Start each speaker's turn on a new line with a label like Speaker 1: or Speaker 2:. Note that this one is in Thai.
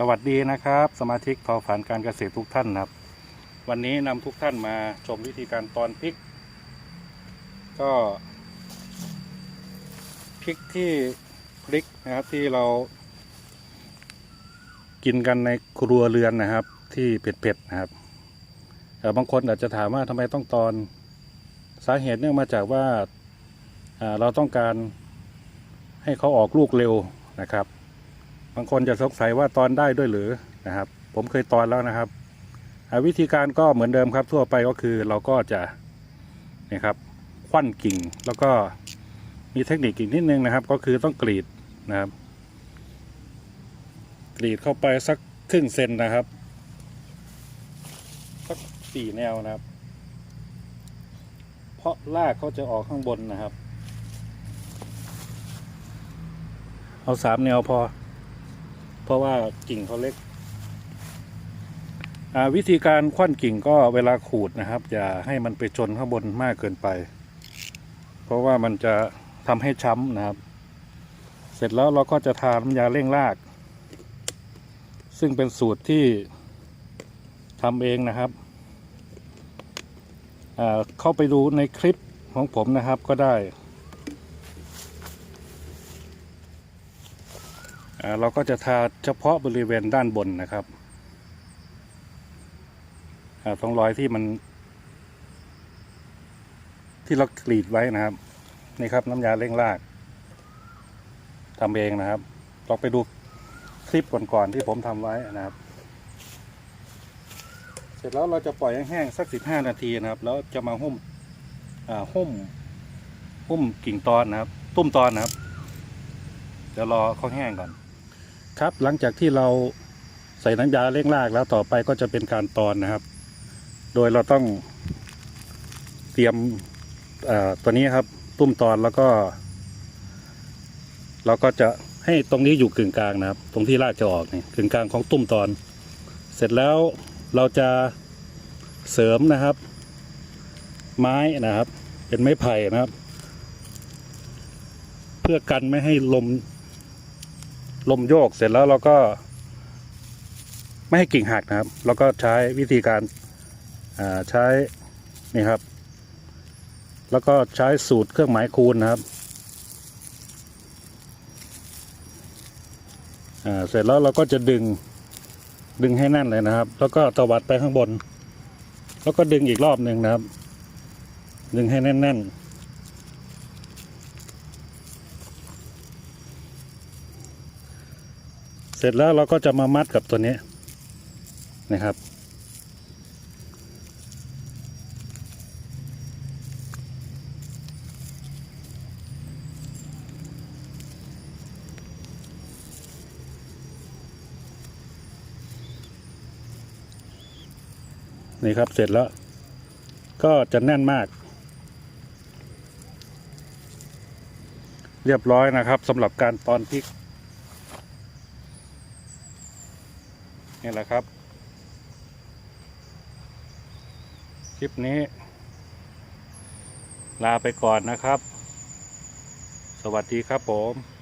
Speaker 1: สวัสดีนะครับ สมาชิกทอฝันการเกษตรทุกท่านครับ วันนี้นำทุกท่านมาชมวิธีการตอนพริก ก็พริกที่พริกนะครับที่เรา กินกันในครัวเรือนนะครับ ที่เผ็ดๆนะครับแต่บางคนอาจจะถามว่าทำไมต้องตอนสาเหตุเนื่องมาจากว่าเราต้องการให้เขาออกลูกเร็วนะครับ บางคนจะสงสัยว่าตอนได้ด้วยหรือนะครับ ผมเคยตอนแล้วนะครับวิธีการก็เหมือนเดิมครับทั่วไปก็คือเราก็จะนี่ครับควันกิ่งแล้วก็มีเทคนิคอีกนิดนึงนะครับ ก็คือต้องกรีดนะครับ กรีดเข้าไปสักครึ่งเซนนะครับสักสี่แนวนะครับ เพราะรากเขาจะออกข้างบนนะครับ เอาสามแนวพอ เพราะว่ากิ่งเขาเล็กอ่าวิธีการคว้านกิ่งก็เวลาขูดนะครับ อย่าให้มันไปชนข้างบนมากเกินไป เพราะว่ามันจะทำให้ช้ำนะครับ เสร็จแล้วเราก็จะทาน้ำยาเร่งราก ซึ่งเป็นสูตรที่ทำเองนะครับอ่าเข้าไปดูในคลิปของผมนะครับก็ได้ อ่า เราก็จะทาเฉพาะบริเวณด้านบนนะครับอ่าตรงรอยที่มัน ที่เรากรีดไว้นะครับนี่ครับน้ำยาเร่งรากทำเองนะครับลองไปดูคลิปก่อนๆที่ผมทำไว้นะครับ เสร็จแล้วเราจะปล่อยให้แห้งสักสิบห้านาทีนะครับ แล้วจะมาหุ้มอ่าหุ้มหุ้มกิ่งตอนนะครับ ตุ้มตอนนะครับเดี๋ยวรอเขาแห้งก่อน ครับหลังจากที่เราใส่น้ำยาเร่งรากแล้วต่อไปก็จะเป็นการตอนนะครับ โดยเราต้องเตรียมตัวนี้ครับตุ้มตอนแล้วก็ เราก็จะให้ตรงนี้อยู่กึ่งกลางนะครับ ตรงที่รากจะออกนี่กึ่งกลางของตุ้มตอน เสร็จแล้วเราจะเสริมนะครับ ไม้นะครับ เป็นไม้ไผ่นะครับ เพื่อกันไม่ให้ลม ลมโยกเสร็จแล้วเราก็ ไม่ให้กิ่งหักนะครับ แล้วก็ใช้วิธีการใช้นี่ครับ แล้วก็ใช้สูตรเครื่องหมายคูณนะครับเสร็จแล้วเราก็จะดึงดึงให้แน่นเลยนะครับ แล้วก็ตวัดไปข้างบน แล้วก็ดึงอีกรอบหนึ่งนะครับ ดึงให้แน่นๆ เสร็จแล้วเราก็จะมามัดกับตัวนี้นะครับ นี่ครับเสร็จแล้ว ก็จะแน่นมาก เรียบร้อยนะครับสำหรับการตอนพริก นี่แหละครับ คลิปนี้ ลาไปก่อนนะครับ สวัสดีครับผม